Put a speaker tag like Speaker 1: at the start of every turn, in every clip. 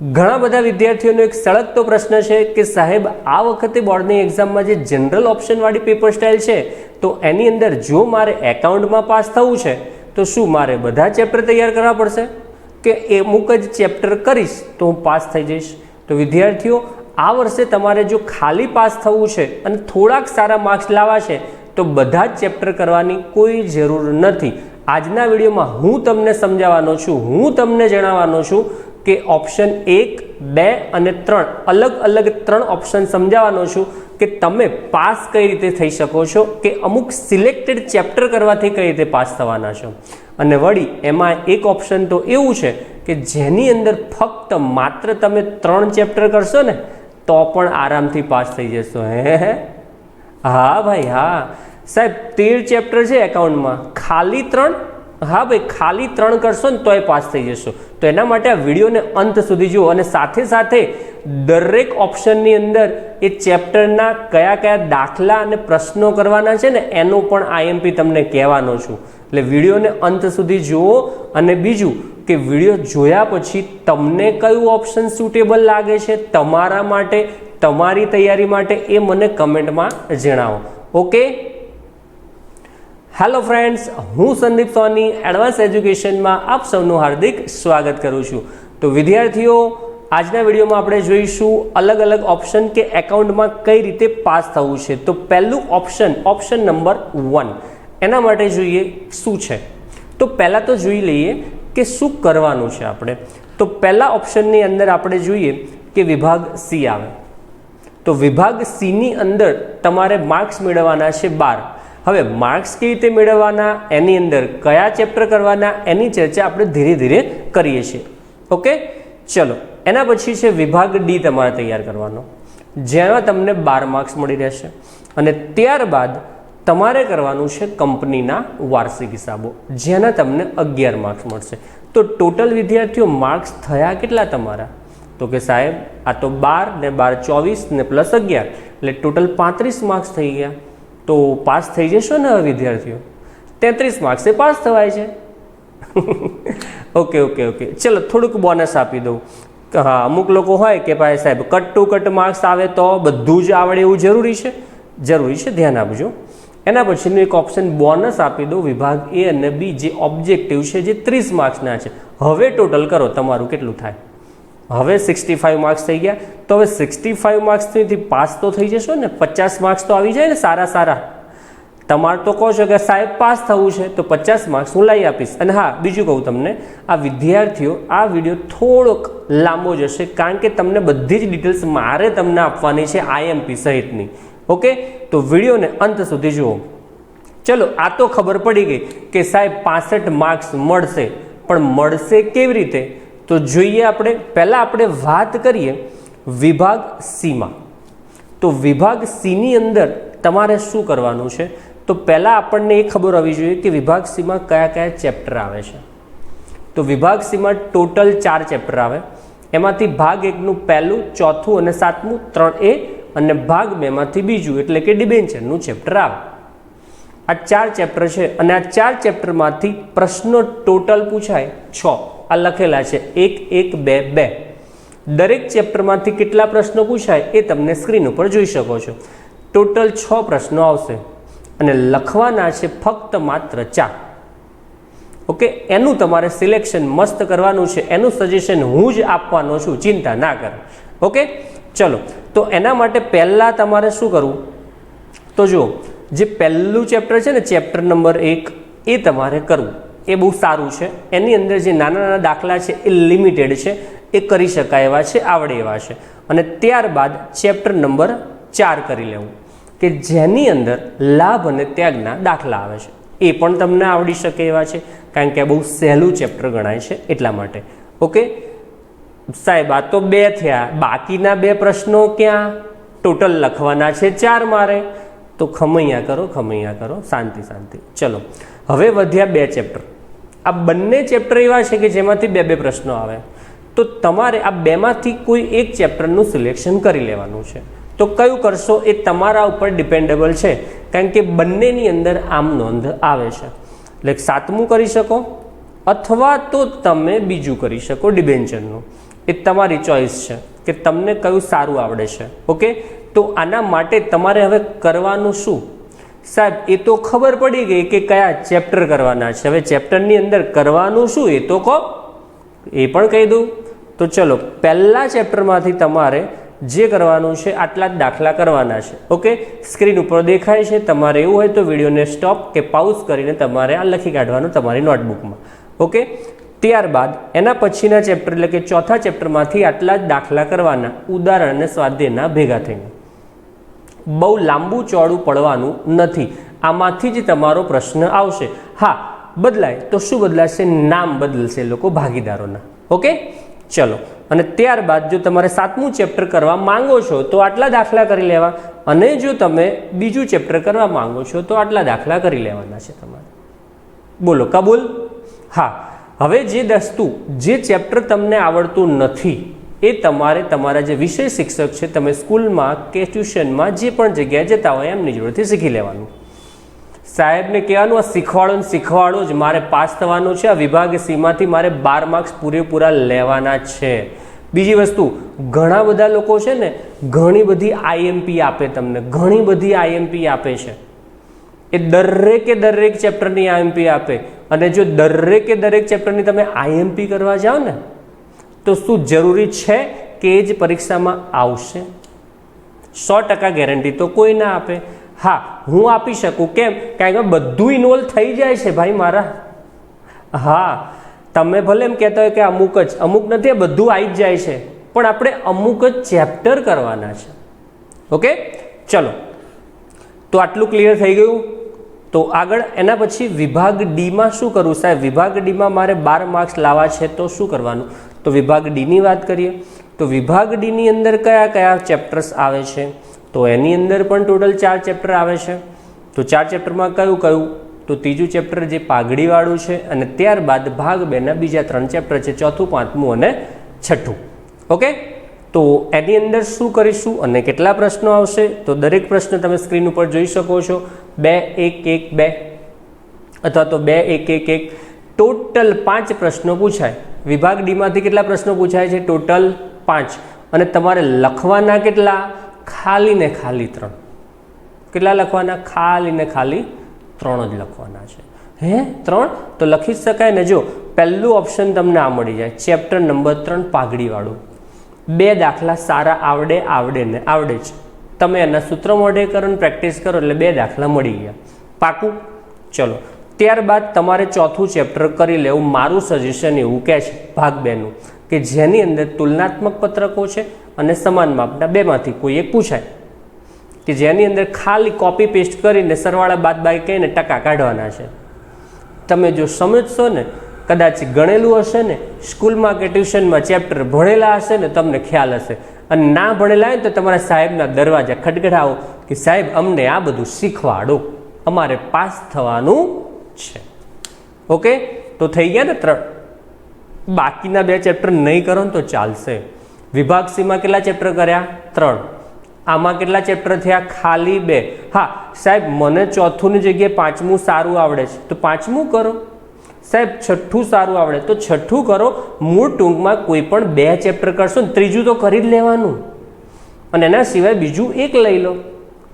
Speaker 1: ઘણા બધા વિદ્યાર્થીઓનો એક સળગતો પ્રશ્ન છે કે સાહેબ, આ વખતે બોર્ડની એક્ઝામમાં જે જનરલ ઓપ્શનવાળી પેપર સ્ટાઇલ છે, તો એની અંદર જો મારે એકાઉન્ટમાં પાસ થવું છે, તો શું મારે બધા ચેપ્ટર તૈયાર કરવા પડશે? કે અમુક જ ચેપ્ટર કરીશ તો હું પાસ થઈ જઈશ? તો વિદ્યાર્થીઓ, આ વર્ષે તમારે જો ખાલી પાસ થવું છે અને થોડાક સારા માર્ક્સ લાવવા છે, તો બધા જ ચેપ્ટર કરવાની કોઈ જરૂર નથી. આજના વિડીયોમાં હું તમને સમજાવવાનો છું, હું તમને જણાવવાનો છું કે ઓપ્શન એક, બે અને ત્રણ. અલગ અલગ ત્રણ ઓપ્શન સમજાવવાનો છું કે તમે પાસ કઈ રીતે થઈ શકો છો કે અમુક સિલેક્ટેડ ચેપ્ટર કરવાથી કઈ રીતે પાસ થવાના છો. અને વળી, એમાં એક ઓપ્શન તો એવું છે કે જેની અંદર ફક્ત માત્ર તમે ત્રણ ચેપ્ટર કરશો ને, તો પણ આરામથી પાસ થઈ જશો. હે હે ભાઈ, હા. સાહેબ, તેર ચેપ્ટર છે એકાઉન્ટમાં ખાલી ત્રણ હા ભાઈ, ખાલી ત્રણ કરશો ને તોય પાસ થઈ જશો. તો એના માટે આ વિડીયોને અંત સુધી જુઓ અને સાથે સાથે દરેક ઓપ્શનની અંદર એ ચેપ્ટરના કયા કયા દાખલા અને પ્રશ્નો કરવાના છે ને એનું પણ આઈએમપી તમને કહેવાનો છું. એટલે વિડીયોને અંત સુધી જુઓ અને બીજું કે વીડિયો જોયા પછી તમને કયું ઓપ્શન સુટેબલ લાગે છે તમારા માટે, તમારી તૈયારી માટે એ મને કમેન્ટમાં જણાવો. ઓકે? હેલો ફ્રેન્ડ્સ હું સંદીપ સોની એડવાન્સ એજ્યુકેશનમાં આપ સૌનું હાર્દિક સ્વાગત કરું છું. તો વિદ્યાર્થીઓ, આજના વિડીયોમાં આપણે જોઈશું અલગ અલગ ઓપ્શન કે એકાઉન્ટમાં કઈ રીતે પાસ થવું છે. તો પહેલું ઓપ્શન ઓપ્શન નંબર વન એના માટે જોઈએ શું છે. તો પહેલાં તો જોઈ લઈએ કે શું કરવાનું છે આપણે. તો પહેલાં ઓપ્શનની અંદર આપણે જોઈએ કે વિભાગ સી આવે. તો વિભાગ સીની અંદર તમારે માર્ક્સ મેળવવાના છે બાર. હવે માર્ક્સ કેવી રીતે મેળવવાના, એની અંદર કયા ચેપ્ટર કરવાના, એની ચર્ચા આપણે ધીરે ધીરે કરીએ છીએ. ઓકે? ચલો, એના પછી છે વિભાગ ડી તમારે તૈયાર કરવાનો. જેમાં તમને બાર માર્ક્સ મળી રહેશે. અને ત્યારબાદ તમારે કરવાનું છે કંપનીના વાર્ષિક હિસાબો, જેના તમને અગિયાર માર્ક્સ મળશે. તો ટોટલ વિદ્યાર્થીઓ માર્ક્સ થયા કેટલા તમારા? તો કે સાહેબ, આ તો બાર ને બાર ચોવીસ ને પ્લસ અગિયાર, એટલે ટોટલ પાંત્રીસ માર્ક્સ થઈ ગયા. તો પાસ થઈ જશો ને વિદ્યાર્થીઓ? તેત્રીસ માર્ક્સે પાસ થવાય છે. ઓકે ઓકે ઓકે ચલો, થોડુંક બોનસ આપી દઉં. હા, અમુક લોકો હોય કે ભાઈ સાહેબ કટ ટુ કટ માર્ક્સ આવે તો બધું જ આવડે એવું જરૂરી છે? જરૂરી છે, ધ્યાન આપજો. એના પછીનું એક ઓપ્શન બોનસ આપી દો વિભાગ એ અને બી જે ઓબ્જેક્ટિવ છે, જે ત્રીસ માર્ક્સના છે. હવે ટોટલ કરો, તમારું કેટલું થાય? હવે સિક્સટી ફાઇવ માર્ક્સ થઈ ગયા. તો હવે સિક્સટી ફાઇવ માર્ક્સથી પાસ તો થઈ જશો ને, પચાસ માર્ક્સ તો આવી જાય ને સારા સારા. તમારે તો કહો છો કે સાહેબ પાસ થવું છે, તો પચાસ માર્ક્સ હું લઈ આપીશ. અને હા, બીજું કહું તમને, આ વિદ્યાર્થીઓ આ વીડિયો થોડોક લાંબો જશે કારણ કે તમને બધી જ ડિટેલ્સ મારે તમને આપવાની છે આઈએમપી સહિતની. ઓકે તો વિડીયોને અંત સુધી જુઓ. ચલો, આ તો ખબર પડી ગઈ કે સાહેબ પાસઠ માર્ક્સ મળશે. પણ મળશે કેવી રીતે? તો જોઈએ આપણે, પહેલાં આપણે વાત કરીએ વિભાગ સીમાં. તો વિભાગ સીની અંદર તમારે શું કરવાનું છે? તો પહેલાં આપણને એ ખબર હોવી જોઈએ કે વિભાગ સીમાં કયા કયા ચેપ્ટર આવે છે. તો વિભાગ સીમાં ટોટલ ચાર ચેપ્ટર આવે. એમાંથી ભાગ એકનું પહેલું, ચોથું અને સાતમું, ત્રણ એ અને ભાગ બેમાંથી બીજું, એટલે કે ડિબેન્ચરનું ચેપ્ટર આવે. આ ચાર ચેપ્ટર છે અને આ ચાર ચેપ્ટરમાંથી પ્રશ્નો ટોટલ પૂછાય છ. આ લખેલા છે. એક એક, બે બે. દરેક ચેપ્ટરમાંથી કેટલા પ્રશ્નો પૂછાય એ તમને સ્ક્રીન ઉપર જોઈ શકો છો. ટોટલ છ પ્રશ્નો આવશે અને લખવાના છે ફક્ત માત્ર ચાર. ઓકે? એનું તમારે સિલેક્શન મસ્ત કરવાનું છે. એનું સજેશન હું જ આપવાનો છું. ચિંતા ના કરો. ઓકે? ચલો. તો એના માટે પહેલાં તમારે શું કરવું? તો જુઓ, જે પહેલું ચેપ્ટર છે ને ચેપ્ટર નંબર એક, એ તમારે કરવું. એ બહુ સારું છે. એની અંદર જે નાના નાના દાખલા છે એ લિમિટેડ છે. એ કરી શકાય એવા છે, આવડે એવા છે. અને ત્યારબાદ ચેપ્ટર નંબર ચાર કરી લેવું. કે જેની અંદર લાભ અને ત્યાગના દાખલા આવે છે. એ પણ તમને આવડી શકે એવા છે. કારણ કે આ બહુ સહેલું ચેપ્ટર ગણાય છે એટલા માટે. ઓકે સાહેબ, આ તો બે થયા. બાકીના બે પ્રશ્નો ક્યાં? ટોટલ લખવાના છે ચાર મારે. તો ખમૈયા કરો ખમૈયા કરો. શાંતિ શાંતિ. ચલો. હવે વધ્યા બે ચેપ્ટર આ બંને ચેપ્ટર એવા છે કે જેમાંથી બે બે પ્રશ્નો આવે. તો તમારે આ બેમાંથી કોઈ એક ચેપ્ટરનું સિલેક્શન કરી લેવાનું છે. તો કયું કરશો એ તમારા ઉપર ડિપેન્ડેબલ છે. કારણ કે બંનેની અંદર આમ નોંધ આવે છે. એટલે સાતમું કરી શકો, અથવા તો તમે બીજું કરી શકો ડિબેન્ચરનું એ તમારી ચોઈસ છે કે તમને કયું સારું આવડે છે. ઓકે તો આના માટે તમારે હવે કરવાનું શું? સાહેબ, એ તો ખબર પડી ગઈ કે કયા ચેપ્ટર કરવાના છે. હવે ચેપ્ટરની અંદર કરવાનું શું? એ તો કહો. એ પણ કહી દઉં. તો ચલો, પહેલાં ચેપ્ટરમાંથી તમારે જે કરવાનું છે આટલા જ દાખલા કરવાના છે. ઓકે સ્ક્રીન ઉપર દેખાય છે. તમારે એવું હોય તો વિડીયોને સ્ટોપ કે પાઉઝ કરીને તમારે આ લખી કાઢવાનું તમારી નોટબુકમાં ઓકે ત્યારબાદ, એના પછીના ચેપ્ટર એટલે કે ચોથા ચેપ્ટરમાંથી આટલા જ દાખલા કરવાના. ઉદાહરણ અને સ્વાધ્યાયના ભેગા થઈને. બહુ લાંબુ ચોડું પડવાનું નથી. આમાંથી જ તમારો પ્રશ્ન આવશે. હા, બદલાય. તો શું બદલાશે? નામ બદલશે લોકો ભાગીદારોના. ઓકે? ચલો. અને ત્યારબાદ જો તમારે સાતમું ચેપ્ટર કરવા માંગો છો, તો આટલા દાખલા કરી લેવા. અને જો તમે બીજું ચેપ્ટર કરવા માંગો છો, તો આટલા દાખલા કરી લેવાના છે તમારે. બોલો. કબૂલ? હા. હવે જે દસ્તુ, જે ચેપ્ટર તમને આવડતું નથી એ તમારે તમારા જે વિષય શિક્ષક છે, તમે સ્કૂલમાં કે ટ્યુશનમાં જે પણ જગ્યાએ જતા હોય એમની જોડેથી શીખી લેવાનું. સાહેબને કહેવાનું, આ શીખવાડો ને શીખવાડો જ. મારે પાસ થવાનું છે. આ વિભાગ સીમાંથી મારે બાર માર્ક્સ પૂરેપૂરા લેવાના છે. બીજી વસ્તુ, ઘણા બધા લોકો છે ને, ઘણી બધી આઈએમપી આપે તમને. ઘણી બધી આઈએમપી આપે છે. એ દરેકે દરેક ચેપ્ટરની આઈએમપી આપે. અને જો દરેકે દરેક ચેપ્ટરની તમે આઈએમપી કરવા જાઓ ને તો શું જરૂરી છે કે એ જ પરીક્ષામાં આવશે? સો ટકા ગેરંટી તો કોઈ ના આપે. હા, હું આપી શકું. કેમ? કારણ કે બધું ઇન્વોલ્વ થઈ જાય છે ભાઈ મારા. હા, તમે ભલે એમ કહેતા હોય કે અમુક જ, અમુક નથી બધું આવી જ જાય છે. પણ આપણે અમુક જ ચેપ્ટર કરવાના છે. ઓકે? ચલો. તો આટલું ક્લિયર થઈ ગયું. તો આગળ એના પછી વિભાગ ડીમાં શું કરવું? સાહેબ, વિભાગ ડીમાં મારે બાર માર્ક્સ લાવવા છે તો શું કરવાનું? તો વિભાગ ડીની વાત કરીએ, તો વિભાગ ડીની અંદર કયા કયા ચેપ્ટર્સ આવે છે? તો એની અંદર પણ ટોટલ ચાર ચેપ્ટર આવે છે. તો ચાર ચેપ્ટરમાં કયું કયું? તો ત્રીજું ચેપ્ટર જે પાઘડીવાળું છે અને ત્યારબાદ ભાગ બેના બીજા ત્રણ ચેપ્ટર છે, ચોથું, પાંચમું અને છઠ્ઠું. ઓકે તો એની અંદર શું કરીશું? અને કેટલા પ્રશ્નો આવશે? તો દરેક પ્રશ્ન તમે સ્ક્રીન ઉપર જોઈ શકો છો. બે, એક એક, બે. અથવા તો બે, એક એક એક. ટોટલ પાંચ પ્રશ્નો પૂછાય. વિભાગ ડીમાંથી કેટલા પ્રશ્નો પૂછાય છે? ટોટલ પાંચ. અને તમારે લખવાના કેટલા? ખાલી ને ખાલી ત્રણ. કેટલા લખવાના? ખાલી ને ખાલી ત્રણ જ લખવાના છે. હે? ત્રણ? તો લખી જ શકાય ને જો, પહેલું ઓપ્શન તમને આ મળી જાય. ચેપ્ટર નંબર ત્રણ, પાઘડીવાળું. બે દાખલા સારા આવડે આવડે ને આવડે છે. તમે એના સૂત્ર મોઢે કરો ને પ્રેક્ટિસ કરો એટલે બે દાખલા મળી ગયા. પાકું? ચલો. ત્યારબાદ તમારે ચોથું ચેપ્ટર કરી લેવું. મારું સજેશન એવું કહે છે, ભાગ બેનું, કે જેની અંદર તુલનાત્મક પત્રકો છે અને સમાન માપના બેમાંથી કોઈ એક પૂછાય. કે જેની અંદર ખાલી કોપી પેસ્ટ કરીને સરવાળા બાદ બાય કહીને ટકા કાઢવાના છે. તમે જો સમજશો ને, કદાચ ગણેલું હશે ને, સ્કૂલમાં કે ટ્યુશનમાં ચેપ્ટર ભણેલા હશે ને, તમને ખ્યાલ હશે. અને ના ભણેલા હોય તો તમારા સાહેબના દરવાજા ખટખટાવો કે સાહેબ અમને આ બધું શીખવાડો. અમારે પાસ થવાનું છે. ઓકે તો થઈ ગયા ને ત્રણ. બાકીના બે ચેપ્ટર નહીં કરો ને તો ચાલશે. વિભાગ સીમાં કેટલા ચેપ્ટર કર્યા? ત્રણ. આમાં કેટલા ચેપ્ટર થયા? ખાલી બે. હા, સાહેબ, મને ચોથુંની જગ્યાએ પાંચમું સારું આવડે છે. તો પાંચમું કરો. સાહેબ, છઠ્ઠું સારું આવડે. તો છઠ્ઠું કરો. મૂળ ટૂંકમાં કોઈ પણ બે ચેપ્ટર કરશો ને ત્રીજું તો કરી જ લેવાનું. અને એના સિવાય બીજું એક લઈ લો.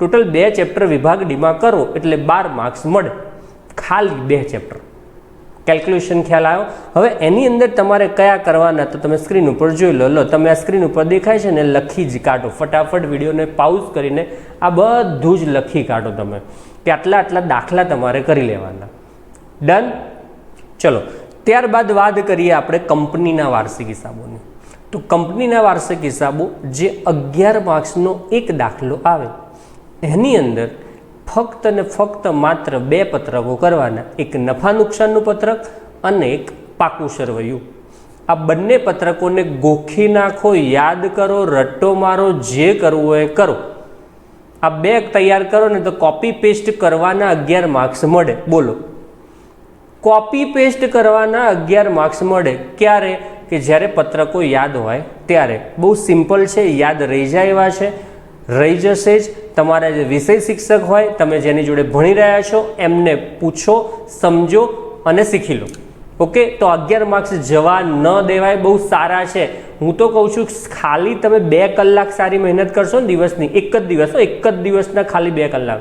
Speaker 1: ટોટલ બે ચેપ્ટર વિભાગ ડીમાં કરો. એટલે બાર માર્ક્સ મળે. ખાલી બે ચેપ્ટર. કેલ્ક્યુલેશન ખ્યાલ આવ્યો. હવે એની અંદર તમારે કયા કરવાના તો તમે સ્ક્રીન ઉપર જોઈ લો. લો, તમે આ સ્ક્રીન ઉપર દેખાય છે ને લખી જ કાઢો. ફટાફટ વિડીયોને પાઉઝ કરીને આ બધું જ લખી કાઢો તમે. કે આટલા આટલા દાખલા તમારે કરી લેવાના. ડન ચલો. ત્યારબાદ વાત કરીએ આપણે કંપનીના વાર્ષિક હિસાબોની. તો કંપનીના વાર્ષિક હિસાબો જે અગિયાર માર્ક્સનો એક દાખલો આવે, એની અંદર ફક્ત ને ફક્ત માત્ર બે પત્રકો કરવાના. એક નફા નુકસાનનું પત્રક અને એક પાકું સરવૈયું. આ બંને પત્રકોને ગોખી નાખો, યાદ કરો, રટ્ટો મારો, જે કરવું હોય કરો. આ બે તૈયાર કરો ને તો કોપી પેસ્ટ કરવાના અગિયાર માર્ક્સ મળે. બોલો. કોપી પેસ્ટ કરવાના અગિયાર માર્ક્સ મળે. ક્યારે? કે જ્યારે પત્રકો યાદ હોય ત્યારે. બહુ સિમ્પલ છે, યાદ રહી જાય એવા છે. રહી જશે જ. તમારા જે વિષય શિક્ષક હોય, તમે જેની જોડે ભણી રહ્યા છો, એમને પૂછો, સમજો અને શીખી લો. ઓકે? તો અગિયાર માર્ક્સ જવા ન દેવાય, બહુ સારા છે. હું તો કહું છું, ખાલી તમે બે કલાક સારી મહેનત કરશો ને દિવસની, એક જ દિવસ એક જ દિવસના ખાલી બે કલાક.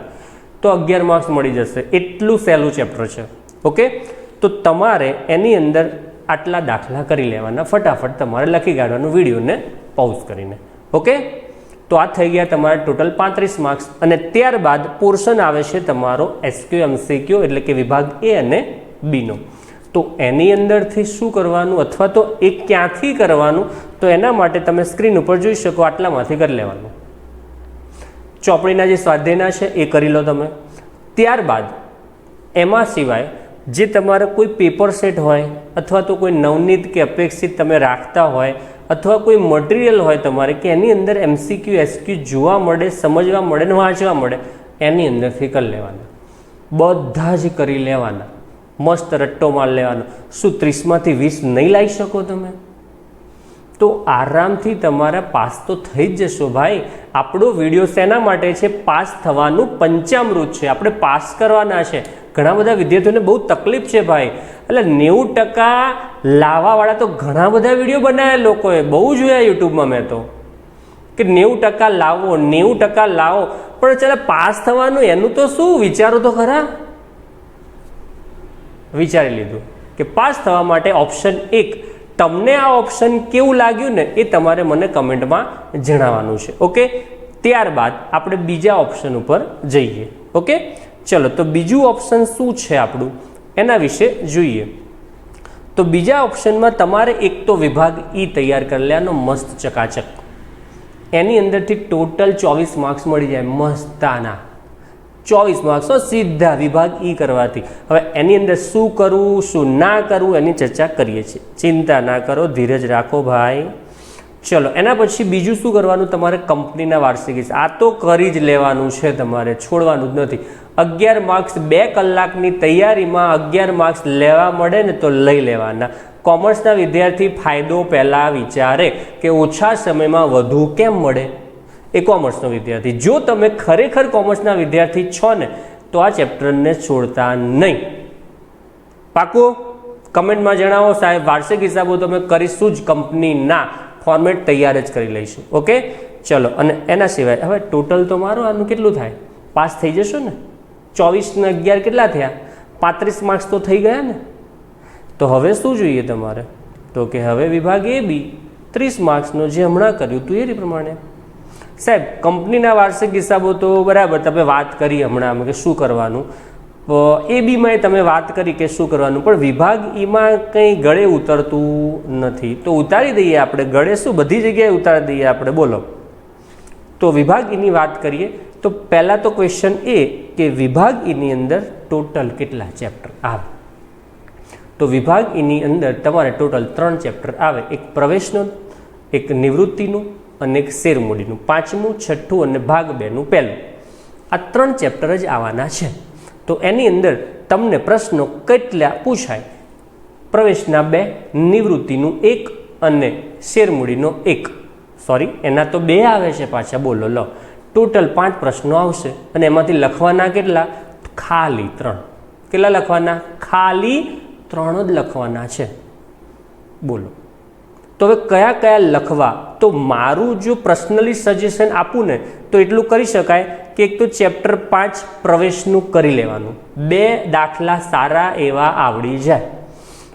Speaker 1: તો અગિયાર માર્ક્સ મળી જશે. એટલું સહેલું ચેપ્ટર છે. ઓકે? તો તમારે એની અંદર આટલા દાખલા કરી લેવાના ફટાફટ તમારે લખી કાઢવાનું વિડીયોને પોઝ કરીને. ઓકે? તો આ થઈ ગયા તમારા ટોટલ પાંત્રીસ માર્ક્સ. અને ત્યારબાદ પોર્શન આવે છે તમારો એસક્યુ એમસીક્યુ એટલે કે વિભાગ એ અને બીનો તો એની અંદરથી શું કરવાનું અથવા તો એ ક્યાંથી કરવાનું, તો એના માટે તમે સ્ક્રીન ઉપર જોઈ શકો, આટલામાંથી કરી લેવાનું. ચોપડીના જે સ્વાધ્યાયના છે એ કરી લો તમે. ત્યારબાદ એમાં સિવાય જે તમારા કોઈ પેપર સેટ હોય અથવા તો કોઈ નવનીત કે અપેક્ષિત તમે રાખતા હોય અથવા કોઈ મટીરિયલ હોય તમારે કે એની અંદર એમસીક્યુ એસક્યુ જોવા મળે, સમજવા મળે ને વાંચવા મળે, એની અંદરથી કરી લેવાના. બધા જ કરી લેવાના. મસ્ત રટ્ટો માર લેવાનો. શું ત્રીસમાંથી વીસ નહીં લાવી શકો તમે? તો આરામથી તમારા પાસ તો થઈ જ જશો ભાઈ. આપણો વીડિયો શેના માટે છે? પાસ થવાનું પંચામૃત છે. આપણે પાસ કરવાના છે. ઘણા બધા વિદ્યાર્થીઓને બહુ તકલીફ છે ભાઈ. એટલે નેવું ટકા લાવાવાળા તો ઘણા બધા વીડિયો બનાવ્યા લોકોએ, બહુ જોયા યુટ્યુબમાં મેં તો. કે નેવું ટકા લાવો, નેવું ટકા લાવો. પણ ચાલે પાસ થવાનું, એનું તો શું? વિચારો તો ખરા. વિચારી લીધું કે પાસ થવા માટે ઓપ્શન એક, તમને આ ઓપ્શન કેવું લાગ્યું ને એ તમારે મને કમેન્ટમાં જણાવવાનું છે, ઓકે? ત્યારબાદ આપણે બીજા ઓપ્શન ઉપર જઈએ, ઓકે? ચલો, તો બીજું ઓપ્શન શું છે આપણું? એના વિશે જોઈએ. તો બીજા ઓપ્શનમાં તમારે એક તો વિભાગ ઈ તૈયાર કરી લેવાનો, મસ્ત ચકાચક. એની અંદરથી ટોટલ ચોવીસ માર્ક્સ મળી જાય, મસ્તાના. ચોવીસ માર્ક્સ સીધા વિભાગ ઈ કરવાથી. હવે એની અંદર શું કરવું શું ના કરવું એની ચર્ચા કરીએ છીએ. ચિંતા ના કરો, ધીરજ રાખો ભાઈ. ચલો, એના પછી બીજું શું કરવાનું તમારે કંપનીના વાર્ષિક આ તો કરી જ લેવાનું છે તમારે, છોડવાનું જ નથી. અગિયાર માર્ક્સ બે કલાકની તૈયારીમાં અગિયાર માર્ક્સ લેવા મળે ને તો લઈ લેવાના. કોમર્સના વિદ્યાર્થી ફાયદો પહેલાં વિચારે કે ઓછા સમયમાં વધુ કેમ મળે? એ કોમર્સનો વિદ્યાર્થી. જો તમે ખરેખર કોમર્સના વિદ્યાર્થી છો ને, તો આ ચેપ્ટરને છોડતા નહીં. પાકું કમેન્ટમાં જણાવો સાહેબ, વાર્ષિક હિસાબો તમે કરીશું જ કંપનીના. ફોર્મેટ તૈયાર જ કરી લઈશું. ઓકે ચલો, અને એના સિવાય, હવે ટોટલ તો મારો આનું કેટલું થાય? પાસ થઈ જશો ને? ચોવીસ ને અગિયાર કેટલા થયા? પાંત્રીસ માર્ક્સ તો થઈ ગયા ને? તો હવે શું જોઈએ તમારે? તો કે હવે વિભાગ એ બી ત્રીસ માર્ક્સનો જે હમણાં કર્યું હતું એ પ્રમાણે. સાહેબ કંપનીના વાર્ષિક હિસાબો તો બરાબર, તમે વાત કરી હમણાં કે શું કરવાનું? એ બીમાં તમે વાત કરી કે શું કરવાનું? પણ વિભાગ ઈમાં કંઈ ગળે ઉતરતું નથી. તો ઉતારી દઈએ આપણે. ગળે શું? બધી જગ્યાએ ઉતારી દઈએ આપણે. બોલો. તો વિભાગ ઈની વાત કરીએ, તો પહેલાં તો ક્વેશ્ચન એ કે વિભાગ ઈની અંદર ટોટલ કેટલા ચેપ્ટર આવે? તો વિભાગ ઈની અંદર તમારે ટોટલ ત્રણ ચેપ્ટર આવે. એક પ્રવેશનો, એક નિવૃત્તિનું અને એક શેરમૂડીનું. પાંચમું, છઠ્ઠું અને ભાગ બેનું પહેલું. આ ત્રણ ચેપ્ટર જ આવવાના છે. તો એની અંદર તમને પ્રશ્નો કેટલા પૂછાય? પ્રવેશના બે, નિવૃત્તિનું એક અને શેરમૂડીનો એક. સોરી એના તો બે આવે છે પાછા, બોલો, લો. ટોટલ પાંચ પ્રશ્નો આવશે અને એમાંથી લખવાના કેટલા? ખાલી ત્રણ. કેટલા લખવાના? ખાલી ત્રણ જ લખવાના છે. બોલો. તો હવે કયા કયા લખવા? તો મારું જો પર્સનલી સજેશન આપું ને, તો એટલું કરી શકાય કે એક તો ચેપ્ટર પાંચ પ્રવેશનું કરી લેવાનું. બે દાખલા સારા એવા આવડી જાય.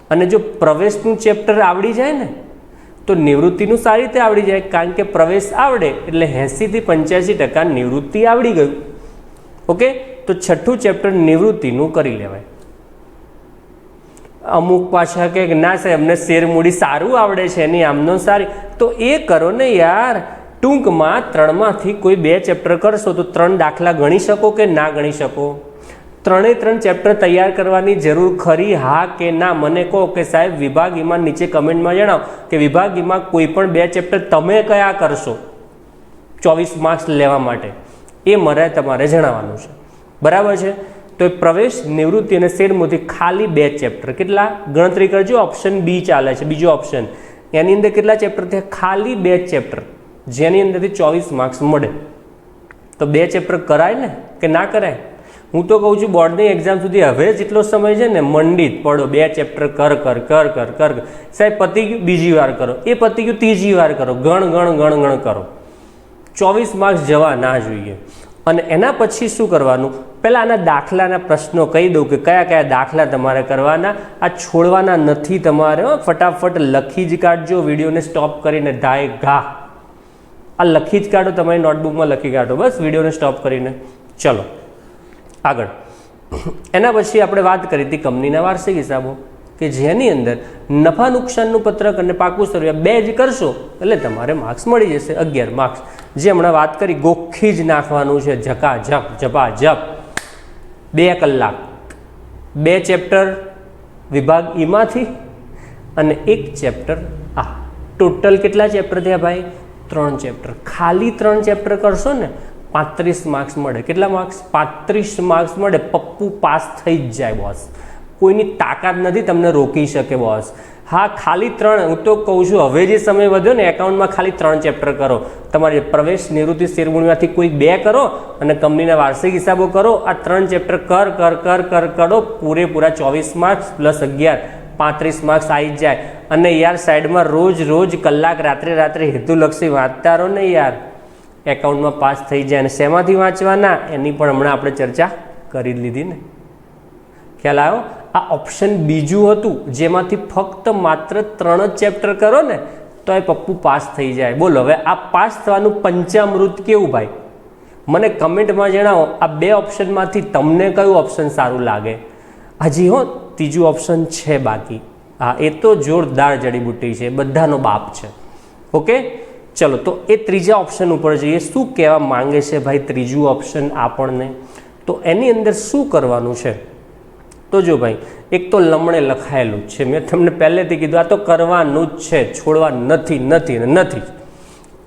Speaker 1: અને જો પ્રવેશનું ચેપ્ટર આવડી જાય ને, તો નિવૃત્તિનું સારી રીતે આવડી જાય. કારણ કે પ્રવેશ આવડે એટલે એંસીથી પંચ્યાસી ટકા નિવૃત્તિ આવડી ગયું. ઓકે? તો છઠ્ઠું ચેપ્ટર નિવૃત્તિનું કરી લેવાય. અમુક પાછા કે ના સાહેબ, અમને શેર મૂડી સારું આવડે છે, એની આમનો સારી. તો એ કરો ને યાર. ટૂંકમાં ત્રણમાંથી કોઈ બે ચેપ્ટર કરશો તો ત્રણ દાખલા ગણી શકો કે ના ગણી શકો? ત્રણે ત્રણ ચેપ્ટર તૈયાર કરવાની જરૂર ખરી, હા કે ના? મને કહો કે સાહેબ વિભાગ ઈમાં નીચે કમેન્ટમાં જણાવો કે વિભાગ ઈમાં કોઈ પણ બે ચેપ્ટર તમે કયા કરશો? ચોવીસ માર્ક્સ લેવા માટે. એ મારે તમારે જણાવવાનું છે. બરાબર છે? તો એ પ્રવેશ નિવૃત્તિ અને શેરમોથી ખાલી બે ચેપ્ટર. કેટલા? ગણતરી કરજો. ઓપ્શન બી ચાલે છે. બીજો ઓપ્શન. એની અંદર કેટલા ચેપ્ટર થયા? ખાલી બે ચેપ્ટર. જેની અંદરથી ચોવીસ માર્ક્સ મળે. તો બે ચેપ્ટર કરાય ને કે ના કરાય? હું તો કહું છું બોર્ડની એક્ઝામ સુધી હવે જેટલો સમય છે ને, મંડિત પડો, બે ચેપ્ટર કર કર કર કર કર. સાહેબ પતી ગયું બીજી વાર કરો. એ પતી ગયું ત્રીજી વાર કરો. ગણ ગણ ગણ ગણ કરો. ચોવીસ માર્ક્સ જવા ના જોઈએ. અને એના પછી શું કરવાનું? પહેલાં આના દાખલાના પ્રશ્નો કહી દઉં કે કયા કયા દાખલા તમારે કરવાના. આ છોડવાના નથી તમારે. ફટાફટ લખી જ કાઢજો, વિડીયોને સ્ટોપ કરીને ધાય ઘા. આ લખી જ કાઢો, તમારી નોટબુકમાં લખી કાઢો. બસ, વિડીયોને સ્ટોપ કરીને. ચલો, આગળ. એના પછી આપણે વાત કરી હતી કંપનીના વાર્ષિક હિસાબો, કે જેની અંદર નફા નુકસાનનું પત્રક અને પાકું સર્વે બે જ કરશો, એટલે તમારે માર્ક્સ મળી જશે, અગિયાર માર્ક્સ જે હમણાં વાત કરી, ગોખી જ નાખવાનું છે, ઝકા ઝપ, ઝપા ઝપ. બે કલાક. બે ચેપ્ટર વિભાગ ઈમાંથી અને એક ચેપ્ટર આ. ટોટલ કેટલા ચેપ્ટર થયા ભાઈ? ત્રણ ચેપ્ટર ખાલી ત્રણ ચેપ્ટર કરશો ને, પાંત્રીસ માર્ક્સ મળે. કેટલા માર્ક્સ પાંત્રીસ માર્ક્સ મળે. પપ્પુ પાસ થઈ જ જાય બોસ કોઈની તાકાત નથી તમને રોકી શકે બોસ હા, ખાલી ત્રણ, હું તો કહું છું, હવે જે સમય વધ્યો ને, એકાઉન્ટમાં ખાલી ત્રણ ચેપ્ટર કરો. તમારે પ્રવેશ નિવૃત્તિ શેરમૂળમાંથી કોઈ બે કરો અને કંપનીના વાર્ષિક હિસાબો કરો. આ ત્રણ ચેપ્ટર કર કર કર કર, કરો. પૂરેપૂરા ચોવીસ માર્ક્સ પ્લસ અગિયાર. પાંત્રીસ માર્ક્સ આવી જાય. અને યાર સાઈડમાં રોજ રોજ કલાક રાત્રે રાત્રે હેતુલક્ષી વાંચતા રહો ને યાર. એકાઉન્ટમાં પાસ થઈ જાય અને શેમાંથી વાંચવાના? એની પણ હમણાં આપણે ચર્ચા કરી લીધી ને. ખ્યાલ આવ્યો? આ ઓપ્શન બીજું હતું, જેમાંથી ફક્ત માત્ર ત્રણ જ ચેપ્ટર કરો ને તો એ પપ્પુ પાસ થઈ જાય. બોલો, હવે આ પાસ થવાનું પંચામૃત કેવું ભાઈ? મને કમેન્ટમાં જણાવો, આ બે ઓપ્શનમાંથી તમને કયું ઓપ્શન સારું લાગે? હજી હો ત્રીજું ઓપ્શન છે બાકી. હા, એ તો જોરદાર જડીબુટ્ટી છે બધાનો બાપ છે. ઓકે? ચલો, તો એ ત્રીજા ઓપ્શન ઉપર જઈએ. શું કહેવા માંગે છે ભાઈ ત્રીજું ઓપ્શન આપણને? તો એની અંદર શું કરવાનું છે? તો જો ભાઈ, એક તો લમણે લખાયેલું છે. મેં તમને પહેલેથી કીધું, આ તો કરવાનું જ છે, છોડવા નથી નથી નથી.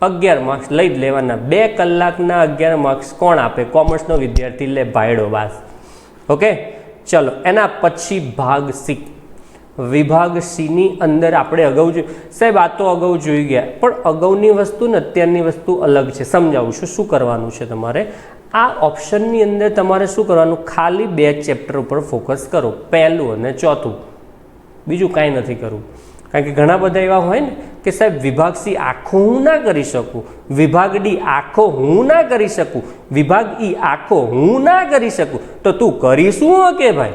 Speaker 1: અગિયાર માર્ક્સ લઈ જ લેવાના. બે કલાકના અગિયાર માર્ક્સ કોણ આપે? કોમર્સનો વિદ્યાર્થી લે ભાઈડો, બાસ. ઓકે? ચલો, એના પછી ભાગ સી. વિભાગ સીની અંદર આપણે અગાઉ જોઈ સાહેબ, આ તો અગાઉ જોઈ ગયા, પણ અગાઉની વસ્તુ ને અત્યારની વસ્તુ અલગ છે. સમજાવું છું, શું કરવાનું છે તમારે? આ ઓપ્શનની અંદર તમારે શું કરવાનું? ખાલી બે ચેપ્ટર ઉપર ફોકસ કરો. પહેલું અને ચોથું. બીજું કાંઈ નથી કરવું. કારણ કે ઘણા બધા એવા હોય ને કે સાહેબ, વિભાગ સી આખો હું ના કરી શકું? વિભાગ ડી આખો હું ના કરી શકું? વિભાગ ઈ આખો હું ના કરી શકું? તો તું કરી શું કે ભાઈ?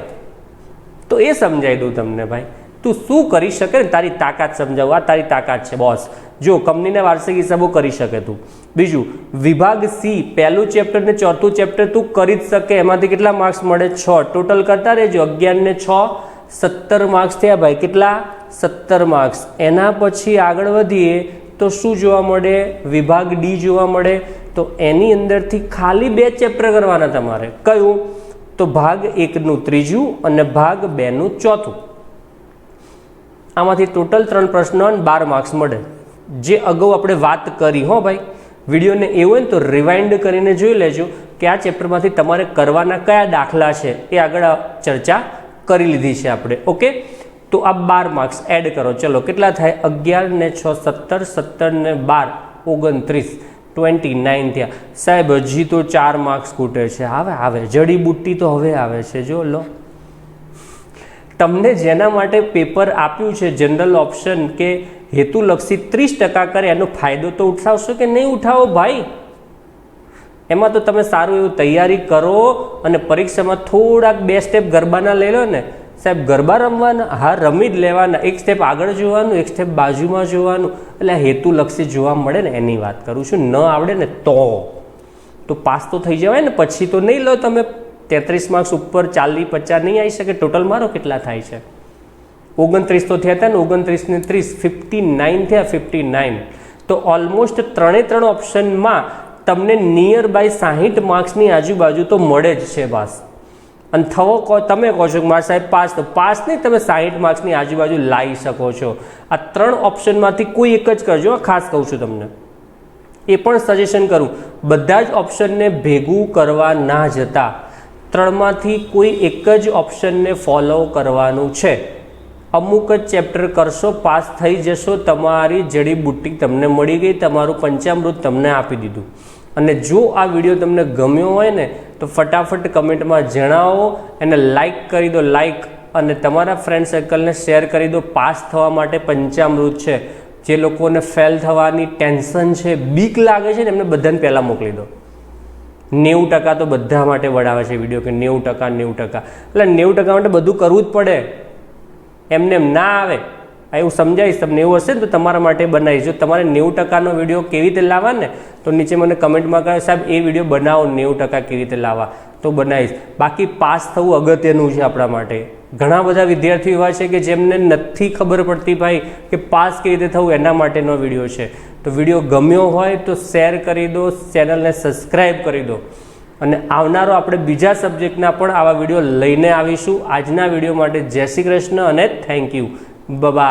Speaker 1: તો એ સમજાવી દઉં તમને ભાઈ. તું શું કરી શકે ને તારી તાકાત સમજાવું. આ તારી તાકાત છે, બોસ. જો કંપનીના વાર્ષિક હિસાબો કરી શકે તું. બીજું, વિભાગ સી પહેલું ચેપ્ટર ને ચોથું ચેપ્ટર તું કરી જ શકે. એમાંથી કેટલા માર્ક્સ મળે? છ. ટોટલ કરતા રહેજો. અગિયાર ને છ. સત્તર માર્ક્સ થયા ભાઈ. કેટલા? સત્તર માર્ક્સ એના પછી આગળ વધીએ તો શું જોવા મળે? વિભાગ ડી જોવા મળે. તો એની અંદરથી ખાલી બે ચેપ્ટર કરવાના તમારે. કયું? તો ભાગ એકનું ત્રીજું અને ભાગ બેનું ચોથું. આમાંથી ટોટલ ત્રણ પ્રશ્નો બાર માર્ક્સ મળે. જે અગાઉ આપણે વાત કરી, હો ભાઈ. વિડીયોને એવું હોય ને તો રિવાઇન્ડ કરીને જોઈ લેજો કે આ ચેપ્ટરમાંથી તમારે કરવાના કયા દાખલા છે એ આગળ ચર્ચા કરી લીધી છે આપણે. ઓકે તો આ બાર માર્ક્સ એડ કરો. ચલો, કેટલા થાય? અગિયાર ને છ, સત્તર સત્તર ને બાર, ઓગણત્રીસ ટ્વેન્ટી નાઇન થયા. સાહેબ, હજી તો ચાર માર્ક્સ ખૂટે છે. આવે આવે. જડીબુટ્ટી તો હવે આવે છે. જો લો. તમને જેના માટે પેપર આપ્યું છે જનરલ ઓપ્શન કે હેતુલક્ષી ત્રીસ ટકા કરે, એનો ફાયદો તો ઉઠાવશો કે નહીં ઉઠાવો ભાઈ? એમાં તો તમે સારું એવું તૈયારી કરો અને પરીક્ષામાં થોડાક બે સ્ટેપ ગરબાના લઈ લો ને. સાહેબ, ગરબા રમવાના હા રમી જ લેવાના, એક સ્ટેપ આગળ જોવાનું, એક સ્ટેપ બાજુમાં જોવાનું, એટલે હેતુલક્ષી જોવા મળે ને એની વાત કરું છું. ન આવડે ને તો. તો પાસ તો થઈ જવાય ને, પછી તો નહીં લો તમે. તેત્રીસ માર્ક્સ ઉપર ચાલીસ પચાસ નહીં આવી શકે. ટોટલ મારો કેટલા થાય છે? ઓગણત્રીસ તો થયા હતા ને, ઓગણત્રીસ ને ત્રીસ ફિફ્ટી નાઇન થયા ફિફ્ટી નાઇન તો ઓલમોસ્ટ ત્રણે ત્રણ ઓપ્શનમાં તમને નિયર બાય સાહીઠ માર્ક્સની આજુબાજુ તો મળે જ છે પાસ અને થવો કહો તમે કહો છો કે મારા સાહેબ પાસ, તો પાસ નહીં, તમે સાહીઠ માર્ક્સની આજુબાજુ લાવી શકો છો. આ ત્રણ ઓપ્શનમાંથી કોઈ એક જ કરજો ખાસ કહું છું તમને. એ પણ સજેશન કરું. બધા જ ઓપ્શનને ભેગું કરવા ના જતા, ત્રણમાંથી કોઈ એક જ ઓપ્શનને ફોલો કરવાનું છે. અમુક જ ચેપ્ટર કરશો, પાસ થઈ જશો, તમારી જડીબુટ્ટી તમને મળી ગઈ, તમારું પંચામૃત તમને આપી દીધું. અને જો આ વીડિયો તમને ગમ્યો હોય ને, તો ફટાફટ કમેન્ટમાં જણાવો એને લાઈક કરી દો લાઇક અને તમારા ફ્રેન્ડ સર્કલને શેર કરી દો પાસ થવા માટે પંચામૃત છે. જે લોકોને ફેલ થવાની ટેન્શન છે, બીક લાગે છે ને, એમને બધાને પહેલાં મોકલી દો. નેવું ટકા તો બધા માટે વડાવે છે વીડિયો કે નેવું ટકા નેવું ટકા. એટલે નેવું ટકા માટે બધું કરવું જ પડે. એમને એમ ના આવે. આ એવું સમજાવીશ તમને, એવું હશે ને તો તમારા માટે બનાવીશ. જો તમારે નેવું ટકાનો વીડિયો કેવી રીતે લાવવા ને, તો નીચે મને કમેન્ટમાં કહે, સાહેબ, એ વીડિયો બનાવો, નેવું ટકા કેવી રીતે લાવવા? તો બનાવીશ. બાકી પાસ થવું અગત્યનું છે આપણા માટે. ઘણા બધા વિદ્યાર્થીઓ એવા છે કે જેમને નથી ખબર પડતી ભાઈ કે પાસ કેવી રીતે થવું, એના માટેનો વીડિયો છે. તો વીડિયો ગમ્યો હોય તો શેર કરી દો, ચેનલને સબસ્ક્રાઈબ કરી દો. અને આવનારો આપણે બીજા સબ્જેક્ટના પણ આવા વીડિયો લઈને આવીશું. આજના વીડિયો માટે જય શ્રી કૃષ્ણ અને થેન્ક યુ. બાય